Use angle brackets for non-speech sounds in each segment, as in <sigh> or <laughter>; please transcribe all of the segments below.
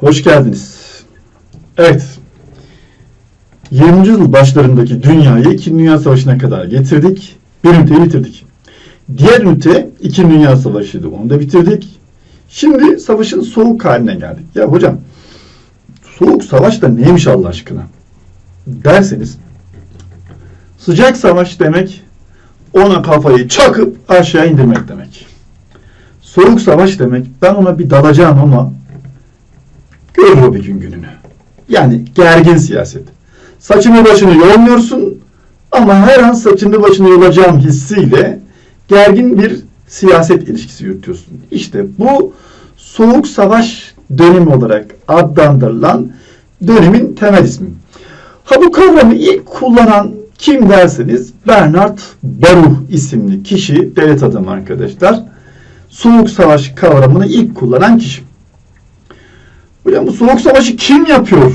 Hoş geldiniz. Evet. 20. yıl başlarındaki dünyayı 2. Dünya Savaşı'na kadar getirdik. Bir üniteyi bitirdik. Diğer ünite 2. Dünya Savaşı'ydı. Onu da bitirdik. Şimdi savaşın soğuk haline geldik. Ya hocam soğuk savaş da neymiş Allah aşkına? Derseniz sıcak savaş demek ona kafayı çakıp aşağı indirmek demek. Soğuk savaş demek ben ona bir dalacağım ama görür o bir gün gününü. Yani gergin siyaset. Saçını başını yolmuyorsun ama her an saçını başını yolacağım hissiyle gergin bir siyaset ilişkisi yürütüyorsun. İşte bu soğuk savaş dönemi olarak adlandırılan dönemin temel ismi. Ha bu kavramı ilk kullanan kim derseniz Bernard Baruch isimli kişi devlet adamı arkadaşlar. Soğuk savaş kavramını ilk kullanan kişi. Hocam bu soğuk savaşı kim yapıyor?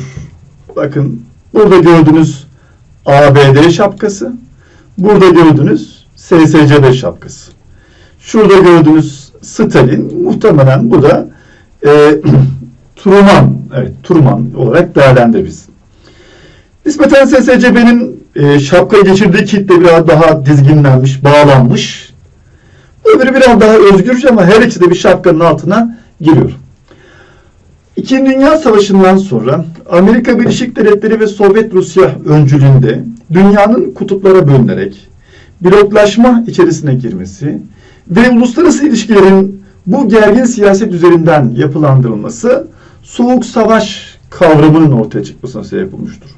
Bakın burada gördüğünüz ABD şapkası. Burada gördüğünüz SSCB şapkası. Şurada gördüğünüz Stalin muhtemelen bu da e, <clears throat> Truman, evet Truman olarak değerlendiririz. Nispeten SSCB'nin e, şapkayı geçirdiği kitle biraz daha dizginlenmiş, bağlanmış. Öbürü biraz daha özgürce ama her ikisi de bir şapkanın altına giriyor. İkinci Dünya Savaşı'ndan sonra Amerika Birleşik Devletleri ve Sovyet Rusya öncülüğünde dünyanın kutuplara bölünerek bloklaşma içerisine girmesi ve uluslararası ilişkilerin bu gergin siyaset üzerinden yapılandırılması soğuk savaş kavramının ortaya çıkmasına sebep olmuştur.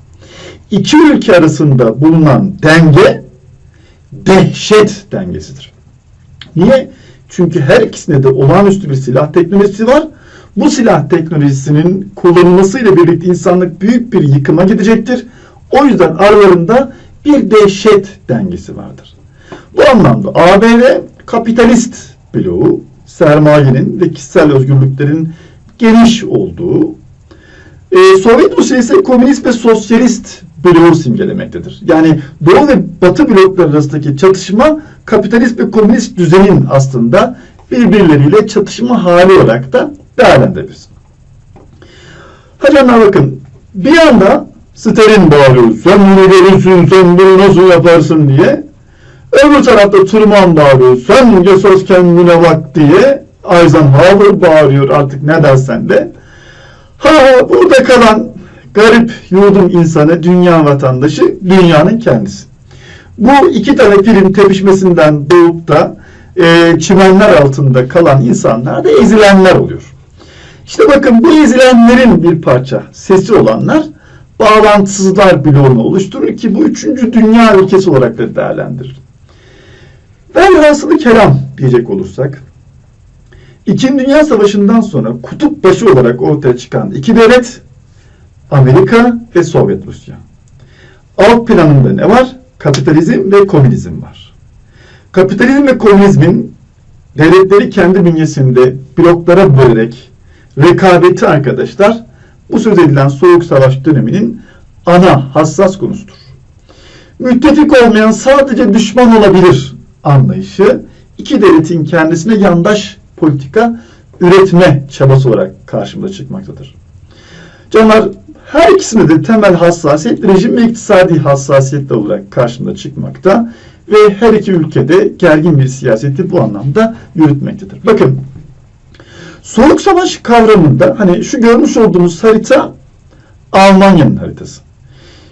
İki ülke arasında bulunan denge dehşet dengesidir. Niye? Çünkü her ikisinde de olağanüstü bir silah teknolojisi var. Bu silah teknolojisinin kullanılmasıyla birlikte insanlık büyük bir yıkıma gidecektir. O yüzden aralarında bir dehşet dengesi vardır. Bu anlamda ABD kapitalist bloğu, sermayenin ve kişisel özgürlüklerin geniş olduğu, e, Sovyet Rusya ise komünist ve sosyalist bloğu simgelemektedir. Yani Doğu ve Batı blokları arasındaki çatışma kapitalist ve komünist düzenin aslında birbirleriyle çatışma hali olarak da değerlendiririz. Ona bakın. Bir anda Stalin bağırıyor. Sen bunu görürsün, sen bunu nasıl yaparsın diye. Öbür tarafta Truman bağırıyor. Sen esas kendine bak diye. Eisenhower bağırıyor artık ne dersen de. Ha burada kalan garip yurdum insanı, dünya vatandaşı, dünyanın kendisi. Bu iki tane film tepişmesinden doğup da e, çimenler altında kalan insanlar da ezilenler oluyor. İşte bakın bu ezilenlerin bir parça sesi olanlar bağlantısızlar bloğunu oluşturur ki bu üçüncü dünya ülkesi olarak da değerlendirilir. Velhasılı kelam diyecek olursak, İkinci Dünya Savaşı'ndan sonra kutup başı olarak ortaya çıkan iki devlet Amerika ve Sovyet Rusya. Alt planında ne var? Kapitalizm ve komünizm var. Kapitalizm ve komünizmin devletleri kendi bünyesinde bloklara bölerek rekabeti arkadaşlar bu söz edilen soğuk savaş döneminin ana hassas konusudur. Müttefik olmayan sadece düşman olabilir anlayışı iki devletin kendisine yandaş politika üretme çabası olarak karşımıza çıkmaktadır. Canlar her ikisinde de temel hassasiyet rejim ve iktisadi hassasiyet olarak karşımıza çıkmakta ve her iki ülkede gergin bir siyaseti bu anlamda yürütmektedir. Bakın Soğuk Savaş kavramında hani şu görmüş olduğunuz harita Almanya'nın haritası.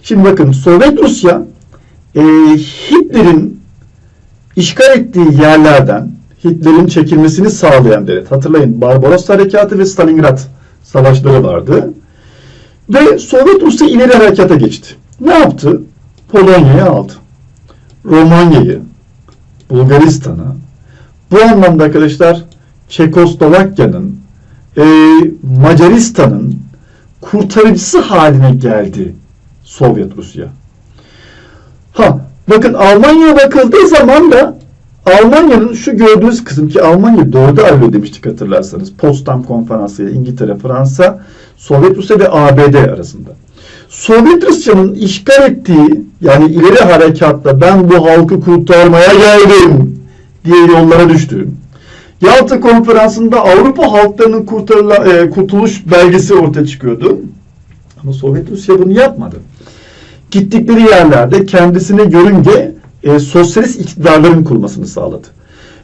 Şimdi bakın Sovyet Rusya e, Hitler'in işgal ettiği yerlerden Hitler'in çekilmesini sağlayan devlet. Hatırlayın Barbaros Harekatı ve Stalingrad savaşları vardı. Ve Sovyet Rusya ileri harekata geçti. Ne yaptı? Polonya'yı aldı. Romanya'yı, Bulgaristan'ı, bu anlamda arkadaşlar Çekoslovakya'nın, e, Macaristan'ın kurtarıcısı haline geldi Sovyet Rusya. Ha, bakın Almanya'ya bakıldığı zaman da Almanya'nın şu gördüğünüz kısım ki Almanya dörde ayrılıyor demiştik hatırlarsanız. Potsdam Konferansı ile İngiltere, Fransa, Sovyet Rusya ve ABD arasında. Sovyet Rusya'nın işgal ettiği yani ileri harekatla ben bu halkı kurtarmaya geldim diye yollara düştü. Yalta Konferansı'nda Avrupa halklarının kurtarıla, e, kurtuluş belgesi ortaya çıkıyordu. Ama Sovyet Rusya bunu yapmadı. Gittikleri yerlerde kendisine görünce e, sosyalist iktidarların kurulmasını sağladı.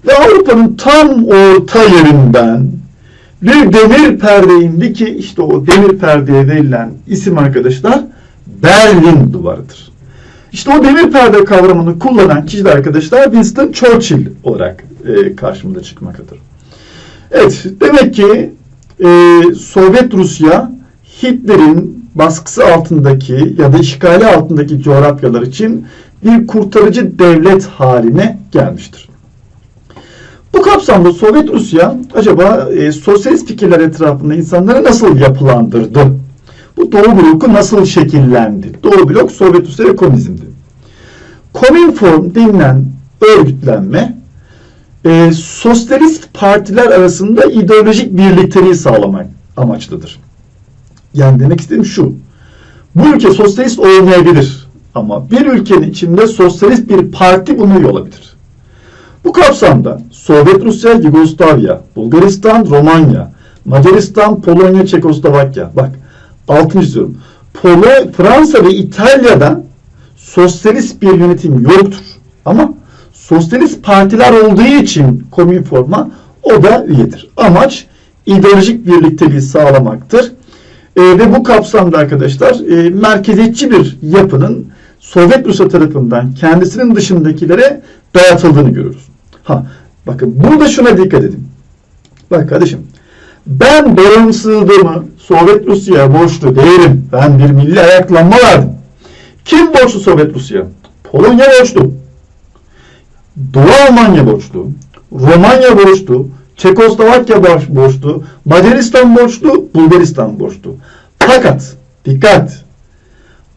Ve Avrupa'nın tam orta yerinden bir demir perde indi ki işte o demir perdeye verilen isim arkadaşlar Berlin duvarıdır. İşte o demir perde kavramını kullanan kişi de arkadaşlar Winston Churchill olarak e, karşımıza çıkmaktadır. Evet, demek ki e, Sovyet Rusya Hitler'in baskısı altındaki ya da işgali altındaki coğrafyalar için bir kurtarıcı devlet haline gelmiştir. Bu kapsamda Sovyet Rusya acaba e, sosyalist fikirler etrafında insanları nasıl yapılandırdı? Bu Doğu bloku nasıl şekillendi? Doğu blok Sovyet Rusya ve komünizmdi. Komünform denilen örgütlenme e, sosyalist partiler arasında ideolojik birlikteliği sağlamak amaçlıdır. Yani demek istediğim şu. Bu ülke sosyalist olmayabilir ama bir ülkenin içinde sosyalist bir parti buna yol olabilir. Bu kapsamda Sovyet Rusya, Yugoslavya, Bulgaristan, Romanya, Macaristan, Polonya, Çekoslovakya. Bak altını çiziyorum. Polo, Fransa ve İtalya'da sosyalist bir yönetim yoktur. Ama sosyalist partiler olduğu için Komünform'a o da üyedir. Amaç ideolojik birlikteliği sağlamaktır. E, ve bu kapsamda arkadaşlar e, merkeziyetçi bir yapının Sovyet Rusya tarafından kendisinin dışındakilere dayatıldığını görürüz. Ha, bakın burada şuna dikkat edin. Bak kardeşim, ben bağımsızlığımı Sovyet Rusya'ya borçlu değilim. Ben bir milli ayaklanma verdim. Kim borçlu Sovyet Rusya? Polonya borçlu. Doğu Almanya borçlu. Romanya borçlu. Çekoslovakya borçlu. Macaristan borçlu. Bulgaristan borçlu. Fakat dikkat!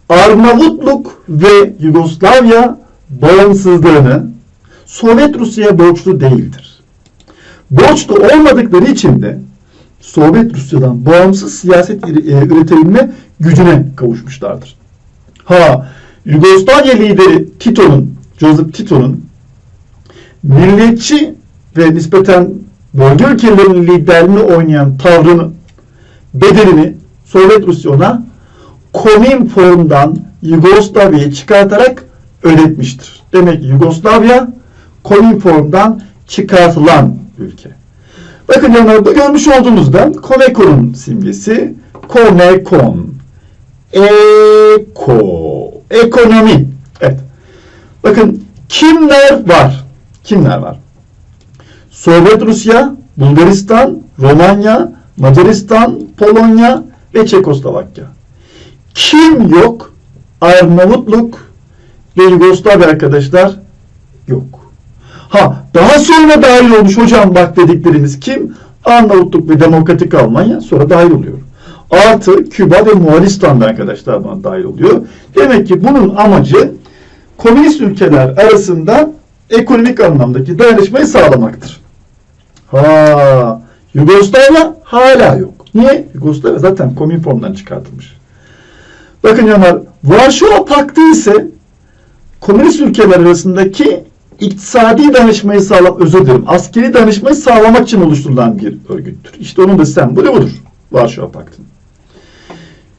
Arnavutluk ve Yugoslavya bağımsızlığını Sovyet Rusya'ya borçlu değildir. Borçlu olmadıkları için de Sovyet Rusya'dan bağımsız siyaset e, üretebilme gücüne kavuşmuşlardır. Ha, Yugoslavya lideri Tito'nun, Joseph Tito'nun milliyetçi ve nispeten bölge ülkelerinin liderliğini oynayan tavrını, bedelini Sovyet Rusya ona Komünform'dan Yugoslavya'yı çıkartarak ödetmiştir. Demek ki Yugoslavya Komünform'dan çıkartılan ülke. Bakın yanlarda görmüş olduğunuzda Comecon'un simgesi Comecon. Eko. Ekonomi. Evet. Bakın kimler var? Kimler var? Sovyet Rusya, Bulgaristan, Romanya, Macaristan, Polonya ve Çekoslovakya. Kim yok? Arnavutluk ve Yugoslavya arkadaşlar yok. Ha daha sonra dahil olmuş hocam bak dediklerimiz kim? Arnavutluk ve Demokratik Almanya sonra dahil oluyor. Artı Küba ve Moğolistan da arkadaşlar buna dahil oluyor. Demek ki bunun amacı komünist ülkeler arasında ekonomik anlamdaki dayanışmayı sağlamaktır. Ha, Yugoslavya hala yok. Niye? Yugoslavya zaten Komünform'dan çıkartılmış. Bakın canlar, Varşova Paktı ise komünist ülkeler arasındaki iktisadi danışmayı sağlam, özür dilerim, askeri danışmayı sağlamak için oluşturulan bir örgüttür. İşte onun da sembolü budur. Varşova Paktı'nın.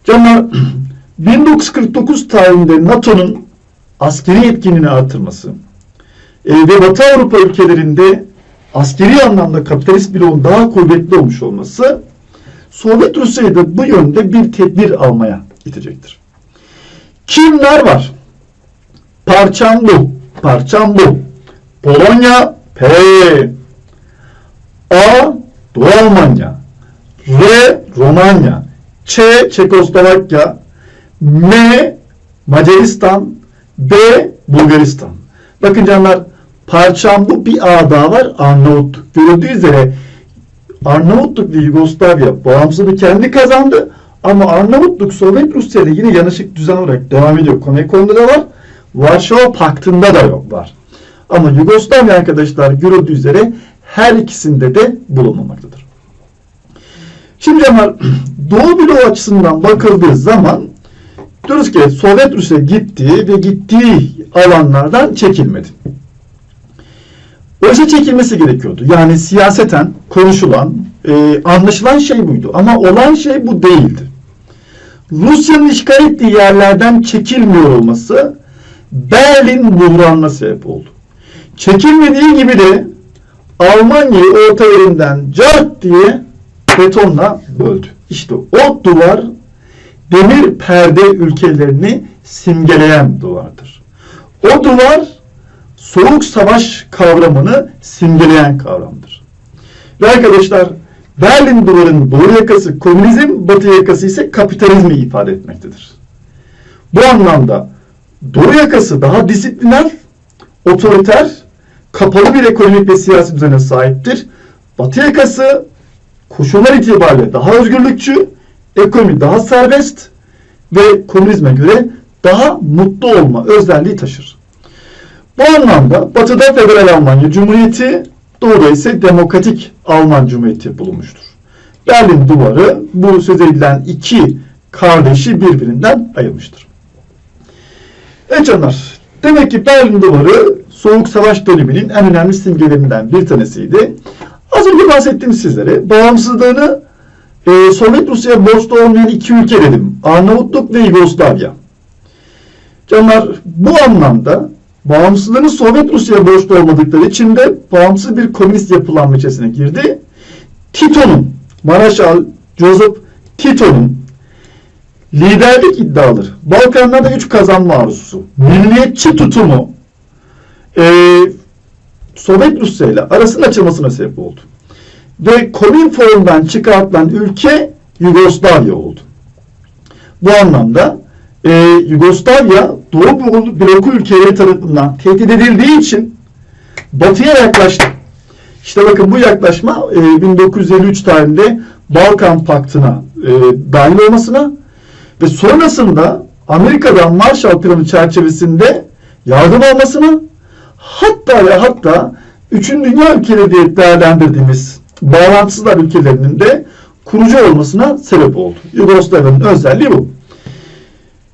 Canlar, <clears throat> 1949 tarihinde NATO'nun askeri yetkinliğini artırması e, ve Batı Avrupa ülkelerinde askeri anlamda kapitalist bloğun daha kuvvetli olmuş olması Sovyet Rusya'yı da bu yönde bir tedbir almaya itecektir. Kimler var? Parçam bu. Parçam bu. Polonya P. A. Doğu Almanya. R. Romanya. Ç. Çekoslovakya. M. Macaristan. B. Bulgaristan. Bakın canlar parçam bu bir A daha var Arnavutluk. Görüldüğü üzere Arnavutluk ve Yugoslavya bağımsızlığı kendi kazandı. Ama Arnavutluk Sovyet Rusya ile yine yanışık düzen olarak devam ediyor. Konekon'da da var. Varşova Paktı'nda da yok var. Ama Yugoslavya arkadaşlar görüldüğü üzere her ikisinde de bulunmamaktadır. Şimdi canlar <clears throat> Doğu bloğu açısından bakıldığı zaman diyoruz ki Sovyet Rusya gitti ve gittiği alanlardan çekilmedi. Oysa çekilmesi gerekiyordu. Yani siyaseten konuşulan, e, anlaşılan şey buydu. Ama olan şey bu değildi. Rusya'nın işgal ettiği yerlerden çekilmiyor olması Berlin buhranına sebep oldu. Çekilmediği gibi de Almanya'yı orta yerinden cart diye betonla böldü. İşte o duvar demir perde ülkelerini simgeleyen duvardır. O duvar soğuk savaş kavramını simgeleyen kavramdır. Ve arkadaşlar Berlin duvarının doğu yakası komünizm, batı yakası ise kapitalizmi ifade etmektedir. Bu anlamda doğu yakası daha disipliner, otoriter, kapalı bir ekonomik ve siyasi düzene sahiptir. Batı yakası koşullar itibariyle daha özgürlükçü, ekonomi daha serbest ve komünizme göre daha mutlu olma özelliği taşır. Bu anlamda Batı'da Federal Almanya Cumhuriyeti, Doğu'da ise Demokratik Alman Cumhuriyeti bulunmuştur. Berlin Duvarı bu söz edilen iki kardeşi birbirinden ayırmıştır. Evet canlar, demek ki Berlin Duvarı Soğuk Savaş döneminin en önemli simgelerinden bir tanesiydi. Az önce bahsettim sizlere. Bağımsızlığını e, Sovyet Rusya'ya borçlu olmayan iki ülke dedim. Arnavutluk ve Yugoslavya. Canlar bu anlamda bağımsızlığını Sovyet Rusya'ya borçlu olmadıkları için de bağımsız bir komünist yapılanma içerisine girdi. Tito'nun, Maraşal Joseph Tito'nun liderlik iddiaları, Balkanlarda güç kazanma arzusu, milliyetçi tutumu e, Sovyet Rusya ile arasının açılmasına sebep oldu. Ve Komünform'dan çıkartılan ülke Yugoslavya oldu. Bu anlamda e, Yugoslavya Doğu bloku ülkeleri tarafından tehdit edildiği için batıya yaklaştı. İşte bakın bu yaklaşma e, 1953 tarihinde Balkan Paktı'na e, dahil olmasına ve sonrasında Amerika'dan Marshall Planı çerçevesinde yardım almasına hatta ve hatta 3. Dünya ülkeleri diye değerlendirdiğimiz bağlantısızlar ülkelerinin de kurucu olmasına sebep oldu. Yugoslavya'nın özelliği bu.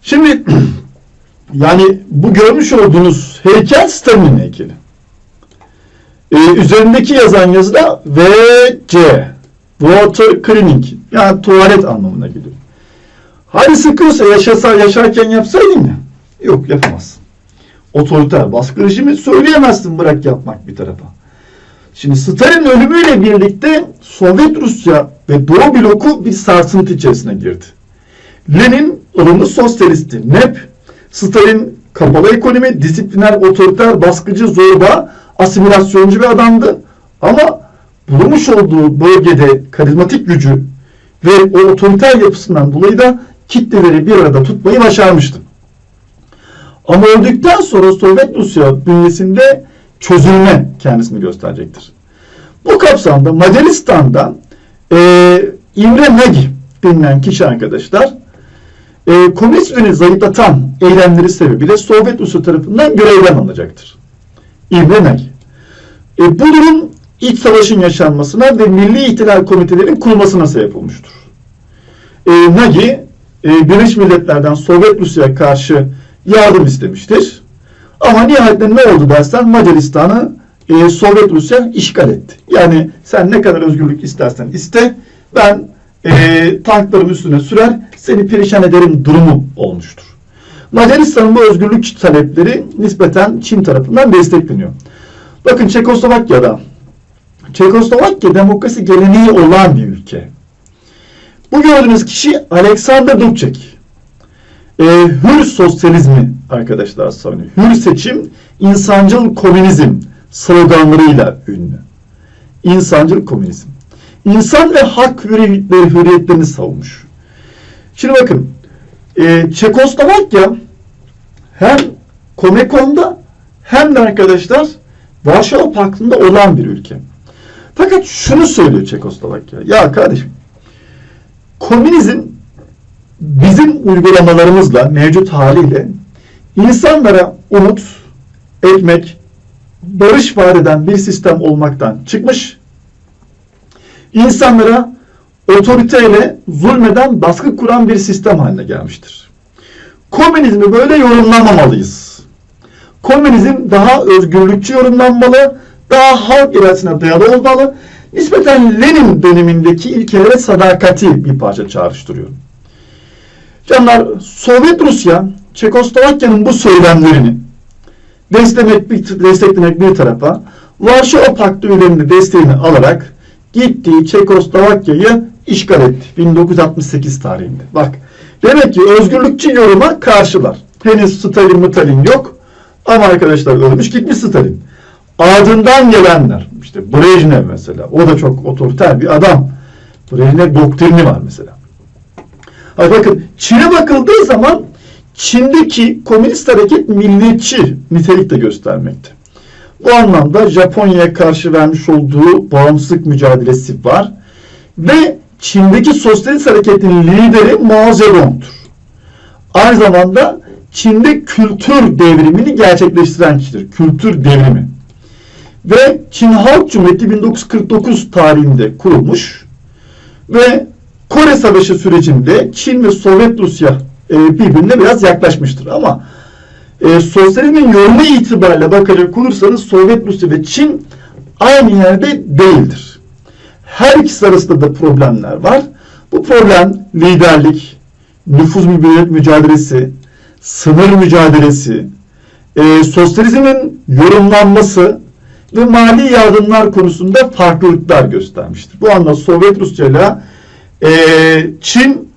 Şimdi <clears throat> yani bu görmüş olduğunuz heykel Stalin'in heykeli. Ee, üzerindeki yazan yazıda VC Water Cleaning yani tuvalet anlamına geliyor. Hadi sıkıyorsa yaşasa yaşarken yapsaydın ya. Yok yapamazsın. Otoriter baskı rejimi söyleyemezsin bırak yapmak bir tarafa. Şimdi Stalin ölümüyle birlikte Sovyet Rusya ve Doğu bloku bir sarsıntı içerisine girdi. Lenin ılımlı sosyalisti. NEP, Stalin kapalı ekonomi, disipliner, otoriter, baskıcı, zorba, asimilasyoncu bir adamdı. Ama bulunmuş olduğu bölgede karizmatik gücü ve o otoriter yapısından dolayı da kitleleri bir arada tutmayı başarmıştı. Ama öldükten sonra Sovyet Rusya bünyesinde çözülme kendisini gösterecektir. Bu kapsamda Macaristan'da e, İmre Nagy denilen kişi arkadaşlar e, komünizmini zayıflatan eylemleri sebebiyle Sovyet Rusya tarafından görevden alınacaktır. İmre Nagy. E, bu durum iç savaşın yaşanmasına ve Milli İhtilal Komitelerinin kurulmasına sebep olmuştur. E, Nagy e, Birleşmiş Milletler'den Sovyet Rusya'ya karşı yardım istemiştir. Ama nihayetinde ne oldu dersen Macaristan'ı e, Sovyet Rusya işgal etti. Yani sen ne kadar özgürlük istersen iste ben e, tanklarım üstüne sürer seni perişan ederim durumu olmuştur. Macaristan'ın bu özgürlük talepleri nispeten Çin tarafından destekleniyor. Bakın Çekoslovakya'da Çekoslovakya demokrasi geleneği olan bir ülke. Bu gördüğünüz kişi Alexander Dubček. E, hür sosyalizmi arkadaşlar savunuyor. Hür seçim, insancıl komünizm sloganlarıyla ünlü. İnsancıl komünizm. İnsan ve hak hürriyetleri, hürriyetlerini savunmuş. Şimdi bakın, e, Çekoslovakya hem Komekon'da hem de arkadaşlar Varşova Paktı'nda olan bir ülke. Fakat şunu söylüyor Çekoslovakya. Ya kardeşim, komünizm bizim uygulamalarımızla, mevcut haliyle insanlara umut, ekmek, barış vaat eden bir sistem olmaktan çıkmış. İnsanlara otoriteyle zulmeden baskı kuran bir sistem haline gelmiştir. Komünizmi böyle yorumlamamalıyız. Komünizm daha özgürlükçü yorumlanmalı, daha halk iradesine dayalı olmalı. Nispeten Lenin dönemindeki ilkelere sadakati bir parça çağrıştırıyor. Canlar, Sovyet Rusya, Çekoslovakya'nın bu söylemlerini desteklemek bir, desteklemek bir tarafa, Varşova Paktı üyelerinin desteğini alarak gittiği Çekoslovakya'yı işgal etti. 1968 tarihinde. Bak, demek ki özgürlükçü yoruma karşılar. Henüz Stalin Mutalin yok ama arkadaşlar ölmüş gitmiş Stalin. Ardından gelenler, işte Brejnev mesela, o da çok otoriter bir adam. Brejnev doktrini var mesela. Ay bakın Çin'e bakıldığı zaman Çin'deki komünist hareket milliyetçi nitelik de göstermekte. Bu anlamda Japonya'ya karşı vermiş olduğu bağımsızlık mücadelesi var. Ve Çin'deki sosyalist hareketin lideri Mao Zedong'tur. Aynı zamanda Çin'de kültür devrimini gerçekleştiren kişidir. Kültür devrimi. Ve Çin Halk Cumhuriyeti 1949 tarihinde kurulmuş ve Kore Savaşı sürecinde Çin ve Sovyet Rusya e, birbirine biraz yaklaşmıştır. Ama e, sosyalizmin yorumu itibariyle bakacak olursanız Sovyet Rusya ve Çin aynı yerde değildir. Her ikisi arasında da problemler var. Bu problem liderlik, nüfuz mücadelesi, sınır mücadelesi, e, sosyalizmin yorumlanması ve mali yardımlar konusunda farklılıklar göstermiştir. Bu anlamda Sovyet Rusya ile e, Çin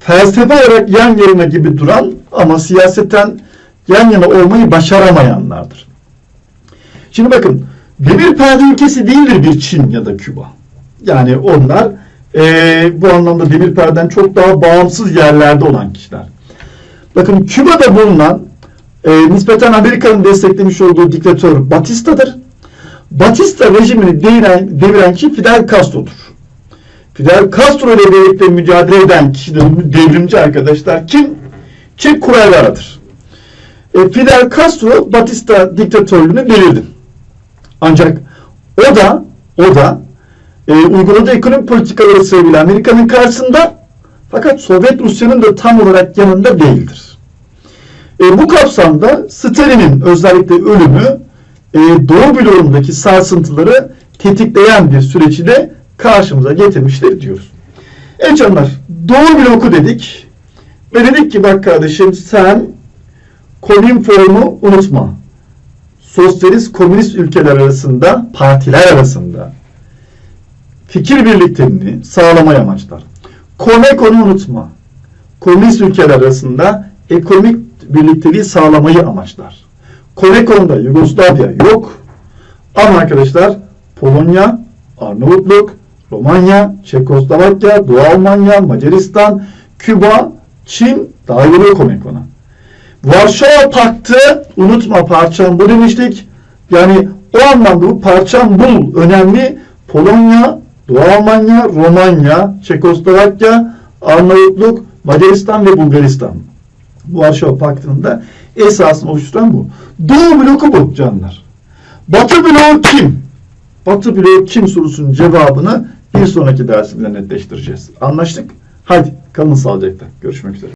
felsefe olarak yan yana gibi duran ama siyaseten yan yana olmayı başaramayanlardır. Şimdi bakın demir perde ülkesi değildir bir Çin ya da Küba. Yani onlar e, bu anlamda demir perdeden çok daha bağımsız yerlerde olan kişiler. Bakın Küba'da bulunan e, nispeten Amerika'nın desteklemiş olduğu diktatör Batista'dır. Batista rejimini deviren, deviren kişi Fidel Castro'dur. Fidel Castro ile birlikte mücadele eden kişiler, devrimci arkadaşlar kim? Çek kuraylarıdır. E, Fidel Castro Batista diktatörlüğünü devirdi. Ancak o da o da e, uyguladığı ekonomik politikaları sebebiyle Amerika'nın karşısında fakat Sovyet Rusya'nın da tam olarak yanında değildir. E, bu kapsamda Stalin'in özellikle ölümü e, Doğu bloğundaki sarsıntıları tetikleyen bir süreci de karşımıza getirmiştir diyoruz. Evet canlar Doğu bloku dedik ve dedik ki bak kardeşim sen Komünformu unutma. Sosyalist komünist ülkeler arasında, partiler arasında fikir birlikteliğini sağlamayı amaçlar. Comeco'nu unutma. Komünist ülkeler arasında ekonomik birlikteliği sağlamayı amaçlar. Comeco'nda Yugoslavya yok. Ama arkadaşlar Polonya, Arnavutluk, Romanya, Çekoslovakya, Doğu Almanya, Macaristan, Küba, Çin dahil oluyor Comeco'na. Varşova Paktı unutma parçam bu demiştik. Yani o anlamda bu parçam bul önemli. Polonya, Doğu Almanya, Romanya, Çekoslovakya, Arnavutluk, Macaristan ve Bulgaristan. Bu Varşova Paktı'nın da esasını oluşturan bu. Doğu bloku bu canlar. Batı bloğu kim? Batı bloğu kim sorusunun cevabını bir sonraki dersimizde netleştireceğiz. Anlaştık? Hadi kalın sağlıcakla. Görüşmek üzere.